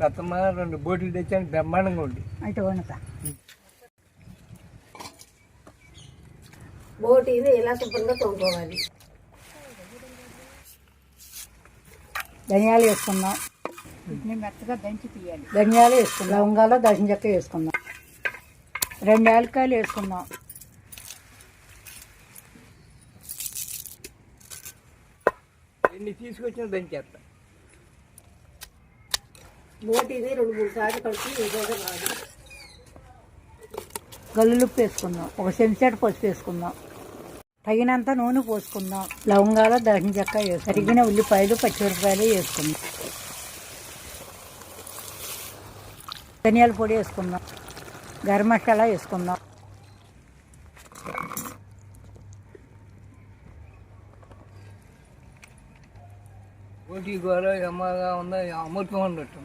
తత్తమ్మ రెండు బోట్లు తెచ్చాను బ్రహ్మాండంగా ఉంది. అయితే వండుతా బోటీని ఇలా శుభ్రంగా తోముకోవాలి? ధనియాలు వేసుకుందాం. వీటిని మెత్తగా దంచి తీయాలి. ధనియాలు వేసుకుందాం. లవంగాలు దశం చెక్క వేసుకుందాం. రెండు యాలక్కాయలు వేసుకుందాం. ఎన్ని తీసుకొచ్చినా దాన్ని చేస్తా బోటీని రెండు మూడు సార్లు కలిపి విధంగా రాదు గల్లులుప్పు వేసుకుందాం. ఒక చెంచాడు పసుపు వేసుకుందాం. తగినంత నూనె పోసుకుందాం. లవంగాలు దశం చెక్క వేసి తరిగిన ఉల్లిపాయలు పచ్చిమిరపకాయలు వేసుకుందాం. ధనియాల పొడి వేసుకుందాం. గరం మసాలా వేసుకుందాం. బోటి కూర ఎమ్మగా ఉందా? అమృతం ఉన్నట్టు